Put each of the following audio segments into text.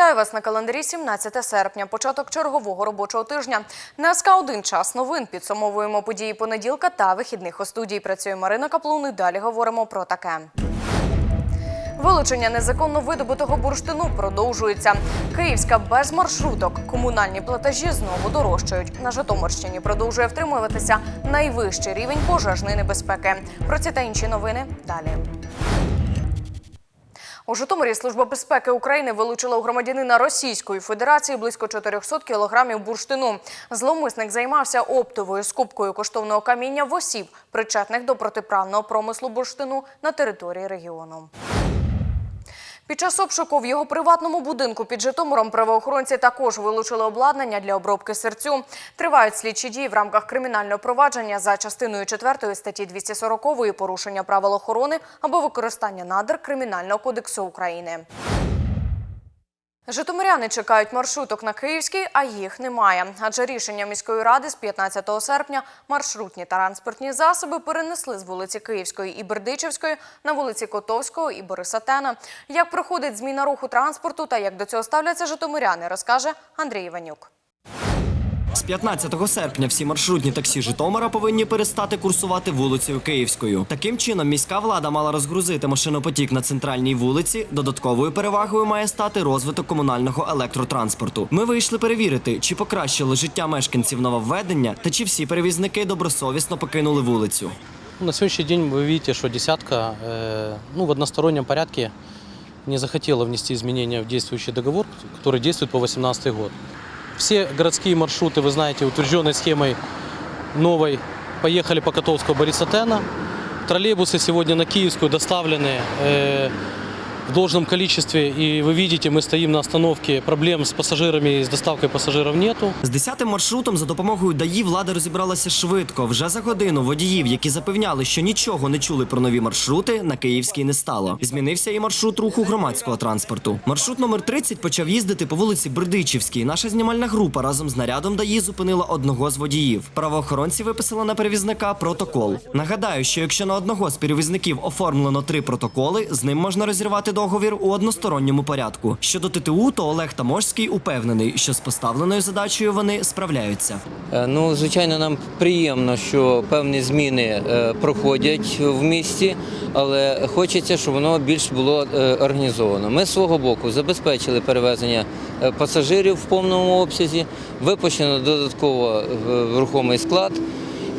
Вітаю вас на календарі 17 серпня, початок чергового робочого тижня. На СК 1 час новин підсумовуємо події понеділка та вихідних у студії. Працює Марина Каплун. І далі говоримо про таке. Вилучення незаконно видобутого бурштину продовжується. Київська без маршруток. Комунальні платежі знову дорожчають. На Житомирщині продовжує втримуватися найвищий рівень пожежної небезпеки. Про ці та інші новини далі. У Житомирі Служба безпеки України вилучила у громадянина Російської Федерації близько 400 кілограмів бурштину. Зловмисник займався оптовою скупкою коштовного каміння в осіб, причетних до протиправного промислу бурштину на території регіону. Під час обшуку в його приватному будинку під Житомиром правоохоронці також вилучили обладнання для обробки серцю. Тривають слідчі дії в рамках кримінального провадження за частиною 4 статті 240 порушення правил охорони або використання надр Кримінального кодексу України. Житомиряни чекають маршруток на Київський, а їх немає. Адже рішення міської ради з 15 серпня маршрутні транспортні засоби перенесли з вулиці Київської і Бердичівської на вулиці Котовського і Бориса Тена. Як проходить зміна руху транспорту та як до цього ставляться житомиряни, розкаже Андрій Іванюк. З 15 серпня всі маршрутні таксі Житомира повинні перестати курсувати вулицею Київською. Таким чином, міська влада мала розгрузити машинопотік на центральній вулиці. Додатковою перевагою має стати розвиток комунального електротранспорту. Ми вийшли перевірити, чи покращило життя мешканців нововведення та чи всі перевізники добросовісно покинули вулицю. Ну, На сегодняшний день вы видите, что десятка э, ну, в одностороннем порядке не захотела внести изменения в действующий договор, который действует по 2018 год. Все городские маршруты, вы знаете, утвержденной схемой новой поехали по Котовского Бориса Тена. Троллейбусы сегодня на Киевскую доставлены э, в должном количестве. И вы видите, мы стоим на остановке. Проблем с пассажирами и с доставкой пассажиров нету. З 10 маршрутом за допомогою ДАІ влада розібралася швидко. Вже за годину водіїв, які запевняли, що нічого не чули про нові маршрути, на Київській не стало. Змінився і маршрут руху громадського транспорту. Маршрут номер 30 почав їздити по вулиці Бердичівській. Наша знімальна група разом з нарядом ДАІ зупинила одного з водіїв. Правоохоронці виписали на перевізника протокол. Нагадаю, що якщо на одного з перевізників оформлено три протоколи, з ним можна розірвати договір у односторонньому порядку. Щодо ТТУ, то Олег Таможський упевнений, що з поставленою задачею вони справляються. Е, Ну, звичайно, нам приємно, що певні зміни е, проходять в місті, але хочеться, щоб воно більш було е, організовано. Ми з свого боку забезпечили перевезення пасажирів в повному обсязі, випущено додатково рухомий склад.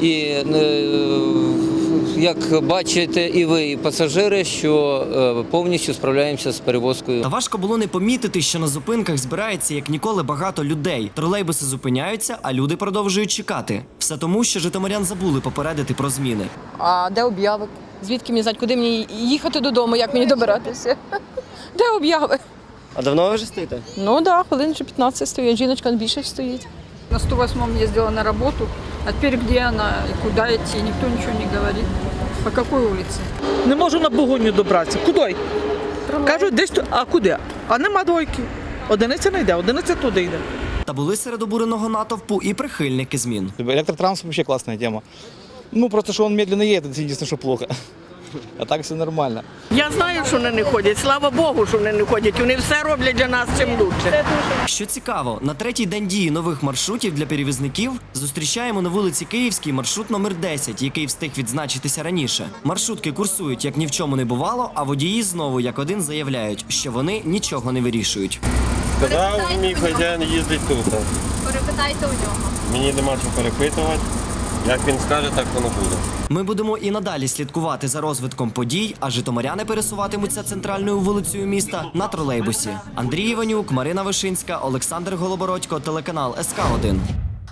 І як бачите, і ви, і пасажири, що е, повністю справляємося з перевозкою. Та важко було не помітити, що на зупинках збирається як ніколи багато людей. Тролейбуси зупиняються, а люди продовжують чекати. Все тому, що житомирян забули попередити про зміни. А де об'яви? Звідки мені знати, куди мені їхати додому, як мені добиратися? Де об'яви? А давно ви вже стоїте? Ну так, да, хвилин вже 15 стоїть, жіночка більше стоїть. На 108-м ездила на работу, а теперь где она и куда идти, никто ничего не говорит. По какой улице? Не можу на Богоню добратися. Куди? Кажуть, десь тут. А куди? А нема двойки. Одиниця не йде, одиниця туди йде. Та були серед обуреного натовпу і прихильники змін. Электротранспорт вообще классная тема. Ну, просто что он медленно едет, это единственное, что плохо. А так все нормально. Я знаю, що вони не ходять. Слава Богу, що вони не ходять. Вони все роблять для нас чим лучше. Що цікаво, на третій день дії нових маршрутів для перевізників зустрічаємо на вулиці Київській маршрут номер 10, який встиг відзначитися раніше. Маршрутки курсують як ні в чому не бувало, а водії знову як один заявляють, що вони нічого не вирішують. Сказав мій хазяїн їздить тут. Перепитайте у нього. Мені нема що перепитувати. Як він скаже, так воно буде. Ми будемо і надалі слідкувати за розвитком подій, а житомиряни пересуватимуться центральною вулицею міста на тролейбусі. Андрій Іванюк, Марина Вишинська, Олександр Голобородько, телеканал СК 1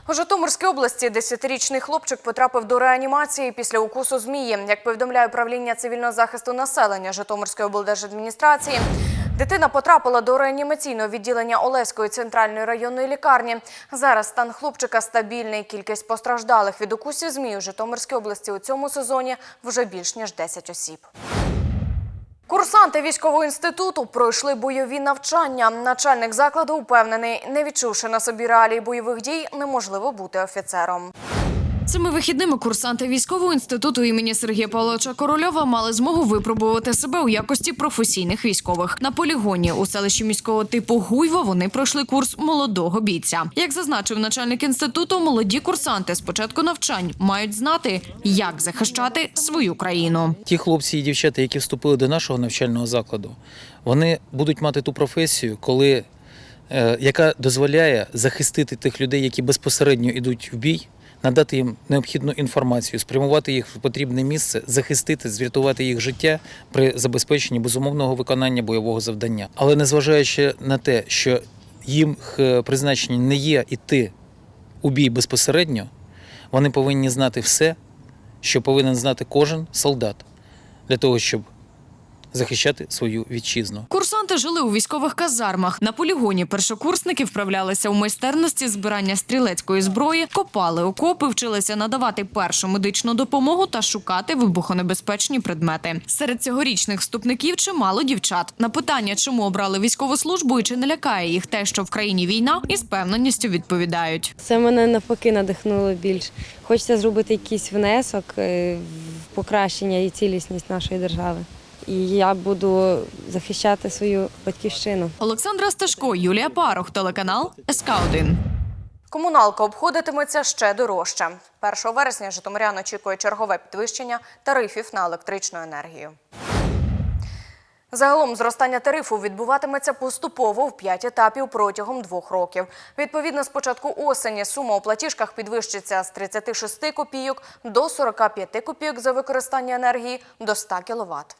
У Житомирській області 10-річний хлопчик потрапив до реанімації після укусу змії. Як повідомляє управління цивільного захисту населення Житомирської облдержадміністрації, дитина потрапила до реанімаційного відділення Олеської центральної районної лікарні. Зараз стан хлопчика стабільний. Кількість постраждалих від укусів змії у Житомирській області у цьому сезоні вже більш ніж 10 осіб. Курсанти військового інституту пройшли бойові навчання. Начальник закладу упевнений, не відчувши на собі реалії бойових дій, неможливо бути офіцером. Цими вихідними курсанти військового інституту імені Сергія Павловича Корольова мали змогу випробувати себе у якості професійних військових. На полігоні у селищі міського типу Гуйво вони пройшли курс молодого бійця. Як зазначив начальник інституту, молоді курсанти з початку навчань мають знати, як захищати свою країну. Ті хлопці і дівчата, які вступили до нашого навчального закладу, вони будуть мати ту професію, коли, е, яка дозволяє захистити тих людей, які безпосередньо йдуть в бій, надати їм необхідну інформацію, спрямувати їх в потрібне місце, захистити, зврятувати їх життя при забезпеченні безумовного виконання бойового завдання. Але незважаючи на те, що їм призначення не є іти у бій безпосередньо, вони повинні знати все, що повинен знати кожен солдат для того, щоб захищати свою вітчизну. Курсанти жили у військових казармах. На полігоні першокурсники вправлялися у майстерності збирання стрілецької зброї, копали окопи, вчилися надавати першу медичну допомогу та шукати вибухонебезпечні предмети. Серед цьогорічних вступників чимало дівчат. На питання, чому обрали військову службу і чи не лякає їх те, що в країні війна, із певненістю відповідають. Це мене навпаки надихнуло більш. Хочеться зробити якийсь внесок е, в покращення і цілісність нашої держави. І я буду захищати свою батьківщину. Олександра Сташко, Юлія Парох, телеканал СК 1 Комуналка обходитиметься ще дорожче. 1 вересня житомирян очікує чергове підвищення тарифів на електричну енергію. Загалом зростання тарифу відбуватиметься поступово в п'ять етапів протягом двох років. Відповідно, з початку осені сума у платіжках підвищиться з 36 копійок до 45 копійок за використання енергії до 100 кВт.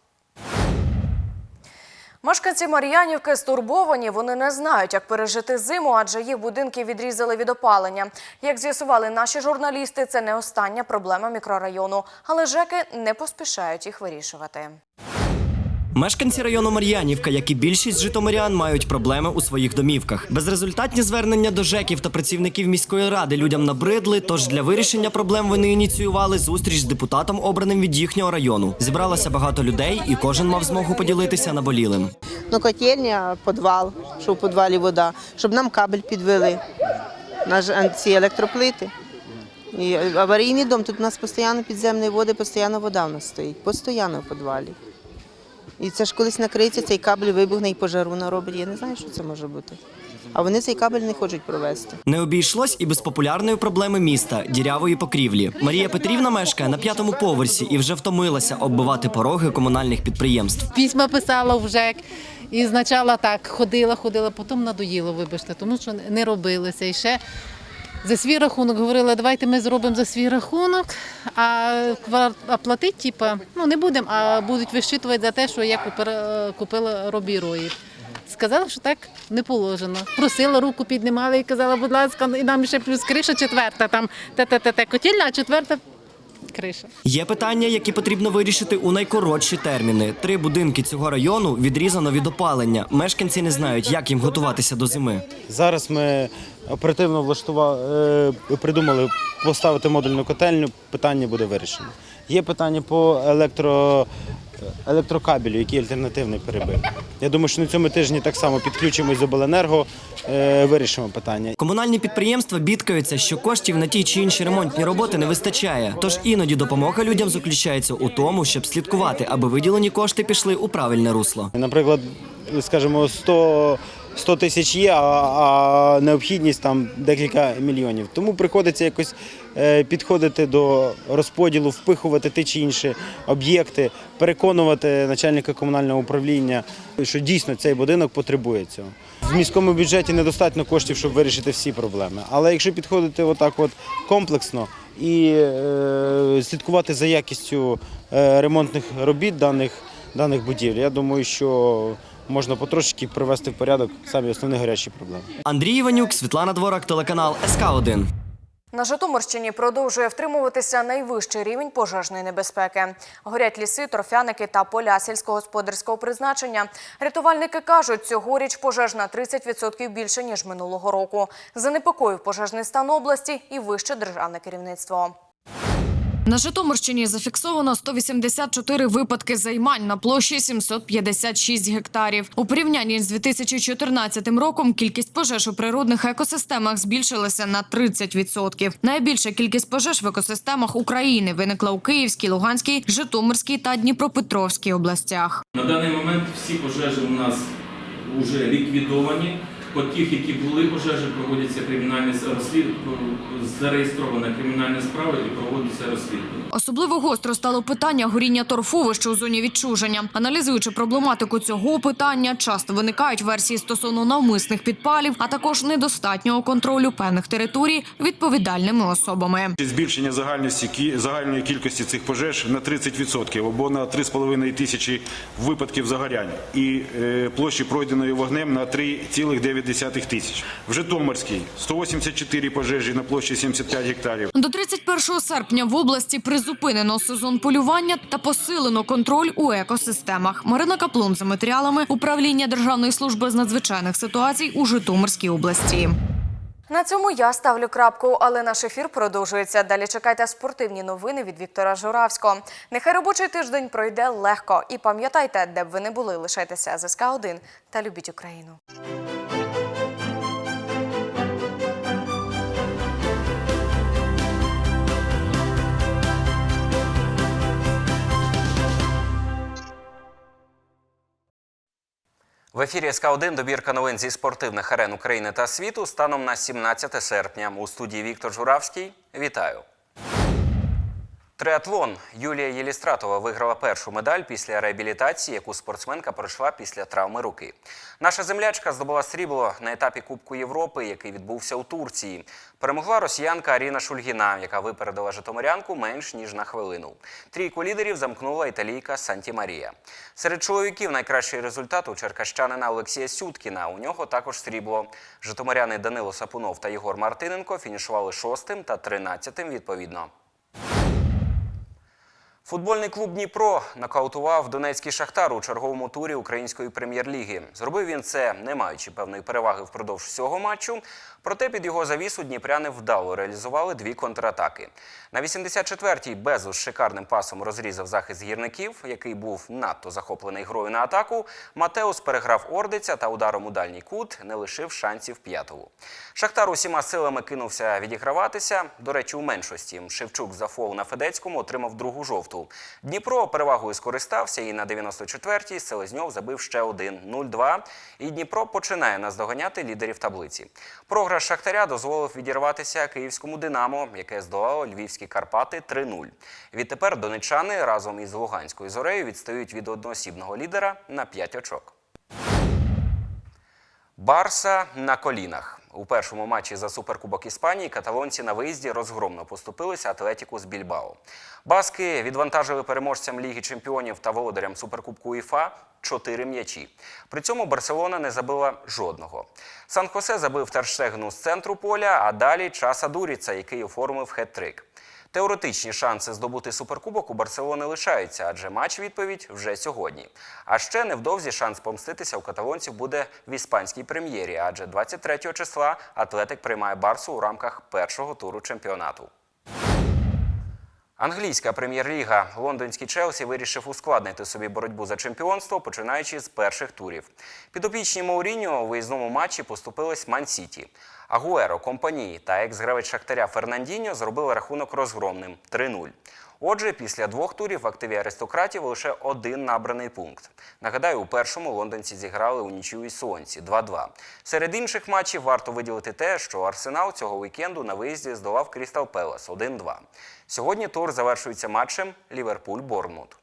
Мешканці Мар'янівки стурбовані. Вони не знають, як пережити зиму, адже їх будинки відрізали від опалення. Як з'ясували наші журналісти, це не остання проблема мікрорайону, але ЖЕКи не поспішають їх вирішувати. Мешканці району Мар'янівка, як і більшість житомирян, мають проблеми у своїх домівках. Безрезультатні звернення до ЖЕКів та працівників міської ради людям набридли. Тож для вирішення проблем вони ініціювали зустріч з депутатом, обраним від їхнього району. Зібралося багато людей, і кожен мав змогу поділитися наболілим. Ну, котельня, підвал, щоб у підвалі вода, щоб нам кабель підвели на ж- ці електроплити. І аварійний дом, тут у нас постійно підземні води, постійно вода у нас стоїть, постійно в підвалі. І це ж колись накриється, цей кабель вибухне і пожару наробить. Я не знаю, що це може бути. А вони цей кабель не хочуть провести. Не обійшлось і без популярної проблеми міста дірявої покрівлі. Марія Петрівна мешкає на п'ятому поверсі і вже втомилася оббивати пороги комунальних підприємств. Письма писала в ЖЕК. І спочатку так ходила, ходила, потім надоїло, вибачте, тому що не робилося. І ще за свій рахунок говорила, давайте ми зробимо за свій рахунок, а, платити, типу, ну не будемо, а будуть вищитувати за те, що я купила, робірої. Сказала, що так не положено. Просила, руку піднімала і казала, будь ласка, і нам ще плюс криша четверта, там те-те-те, котільна, а четверта криша. Є питання, які потрібно вирішити у найкоротші терміни. Три будинки цього району відрізано від опалення. Мешканці не знають, як їм готуватися до зими. Зараз ми оперативно влаштували, придумали поставити модульну котельню, питання буде вирішено. Є питання по електро, електрокабелю, який альтернативний перебив. Я думаю, що на цьому тижні так само підключимось з обленерго, е, вирішимо питання. Комунальні підприємства бідкаються, що коштів на ті чи інші ремонтні роботи не вистачає. Тож іноді допомога людям заключається у тому, щоб слідкувати, аби виділені кошти пішли у правильне русло. Наприклад, скажімо, 100, 100 тисяч є, а, а необхідність там декілька мільйонів. Тому приходиться якось е, підходити до розподілу, впихувати ті чи інші об'єкти, переконувати начальника комунального управління, що дійсно цей будинок потребує цього. В міському бюджеті недостатньо коштів, щоб вирішити всі проблеми. Але якщо підходити отак от комплексно і е, слідкувати за якістю е, ремонтних робіт даних, даних будівель, я думаю, що можна потрошки привести в порядок самі основні гарячі проблеми. Андрій Іванюк, Світлана Дворак, телеканал СК 1 На Житомирщині продовжує втримуватися найвищий рівень пожежної небезпеки. Горять ліси, торфяники та поля сільськогосподарського призначення. Рятувальники кажуть, цьогоріч пожеж на 30% більше, ніж минулого року. Занепокоїв пожежний стан області і вище державне керівництво. На Житомирщині зафіксовано 184 випадки займань на площі 756 гектарів. У порівнянні з 2014 роком кількість пожеж у природних екосистемах збільшилася на 30%. Найбільша кількість пожеж в екосистемах України виникла у Київській, Луганській, Житомирській та Дніпропетровській областях. На даний момент всі пожежі у нас вже ліквідовані. По тих, які були пожежі, проводяться кримінальні розслідування, зареєстрована кримінальна справа і проводиться розслідування. Особливо гостро стало питання горіння торфовищ у зоні відчуження. Аналізуючи проблематику цього питання, часто виникають версії стосовно навмисних підпалів, а також недостатнього контролю певних територій відповідальними особами. Збільшення загальності кі- загальної кількості цих пожеж на 30% або на 3,5 тисячі випадків загорянь і е, площі пройденої вогнем на 3,9 тисяч. В Житомирській 184 пожежі на площі 75 гектарів. До 31 серпня в області призупинено сезон полювання та посилено контроль у екосистемах. Марина Каплун за матеріалами управління Державної служби з надзвичайних ситуацій у Житомирській області. На цьому я ставлю крапку, але наш ефір продовжується. Далі чекайте спортивні новини від Віктора Журавського. Нехай робочий тиждень пройде легко. І пам'ятайте, де б ви не були, лишайтеся ЗСК 1 та любіть Україну. В ефірі СК1 добірка новин зі спортивних арен України та світу станом на 17 серпня. У студії Віктор Журавський. Вітаю. Триатлон Юлія Єлістратова виграла першу медаль після реабілітації, яку спортсменка пройшла після травми руки. Наша землячка здобула срібло на етапі Кубку Європи, який відбувся у Турції. Перемогла росіянка Аріна Шульгіна, яка випередила житомирянку менш ніж на хвилину. Трійку лідерів замкнула італійка Санті Марія. Серед чоловіків найкращий результат у черкащанина Олексія Сюткіна. У нього також срібло. Житомиряни Данило Сапунов та Єгор Мартиненко фінішували шостим та тринадцятим відповідно. Футбольний клуб Дніпро нокаутував Донецький Шахтар у черговому турі української прем'єр-ліги. Зробив він це, не маючи певної переваги впродовж всього матчу. Проте під його завісу дніпряни вдало реалізували дві контратаки. На 84-й Безус шикарним пасом розрізав захист гірників, який був надто захоплений грою на атаку. Матеус переграв Ордиця та ударом у дальній кут не лишив шансів п'ятову. Шахтар усіма силами кинувся відіграватися. До речі, у меншості Шевчук за фол на Федецькому отримав другу жовту. Дніпро перевагою скористався і на 94-й Селезньов забив ще один 0-2. І Дніпро починає наздоганяти лідерів таблиці. Програш Шахтаря дозволив відірватися київському Динамо, яке здолало львівські Карпати 3-0. Відтепер донечани разом із Луганською зорею відстають від одноосібного лідера на 5 очок. Барса на колінах. У першому матчі за суперкубок Іспанії каталонці на виїзді розгромно поступилися Атлетіку з Більбао. Баски відвантажили переможцям Ліги чемпіонів та володарям суперкубку УЄФА чотири м'ячі. При цьому Барселона не забила жодного. Сан-Хосе забив Терштегну з центру поля, а далі Часа Дуріца, який оформив хет-трик. Теоретичні шанси здобути суперкубок у Барселони лишаються, адже матч відповідь вже сьогодні. А ще невдовзі шанс помститися у каталонців буде в іспанській прем'єрі, адже 23 числа Атлетик приймає Барсу у рамках першого туру чемпіонату. Англійська прем'єр-ліга лондонський Челсі вирішив ускладнити собі боротьбу за чемпіонство, починаючи з перших турів. Підопічні Мауріньо у виїзному матчі поступились Ман-Сіті. Агуеро, Компанії та екс-гравець Шахтаря Фернандіньо зробили рахунок розгромним 3-0. Отже, після двох турів в активі аристократів лише один набраний пункт. Нагадаю, у першому лондонці зіграли у нічю і сонці 2-2. Серед інших матчів варто виділити те, що Арсенал цього вікенду на виїзді здолав Крістал Пелес 1-2. Сьогодні тур завершується матчем Ліверпуль-Борнмут.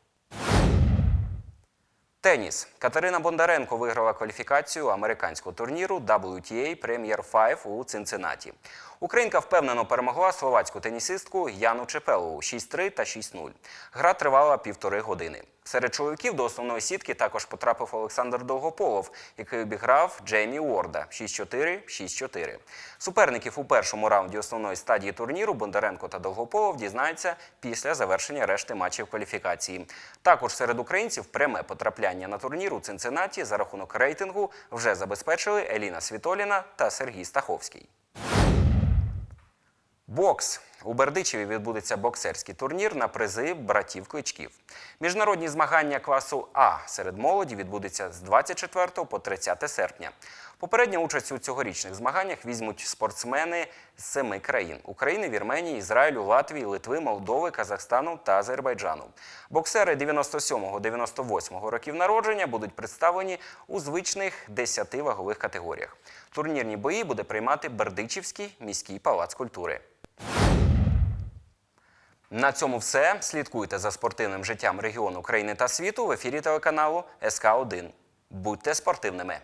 Теніс. Катерина Бондаренко виграла кваліфікацію американського турніру WTA Premier 5 у Цинциннаті. Українка впевнено перемогла словацьку тенісистку Яну Чепелову 6-3 та 6-0. Гра тривала півтори години. Серед чоловіків до основної сітки також потрапив Олександр Довгополов, який обіграв Джеймі Уорда 6-4, 6-4. Суперників у першому раунді основної стадії турніру Бондаренко та Довгополов дізнаються після завершення решти матчів кваліфікації. Також серед українців пряме потрапляння на турнір у Цинциннаті за рахунок рейтингу вже забезпечили Еліна Світоліна та Сергій Стаховський. Бокс. У Бердичеві відбудеться боксерський турнір на призи братів Кличків. Міжнародні змагання класу А серед молоді відбудуться з 24 по 30 серпня. Попередню участь у цьогорічних змаганнях візьмуть спортсмени з семи країн: України, Вірменії, Ізраїлю, Латвії, Литви, Молдови, Казахстану та Азербайджану. Боксери 97-98 років народження будуть представлені у звичних 10 вагових категоріях. Турнірні бої буде приймати Бердичівський міський палац культури. На цьому все. Слідкуйте за спортивним життям регіону України та світу в ефірі телеканалу СК 1 Будьте спортивними!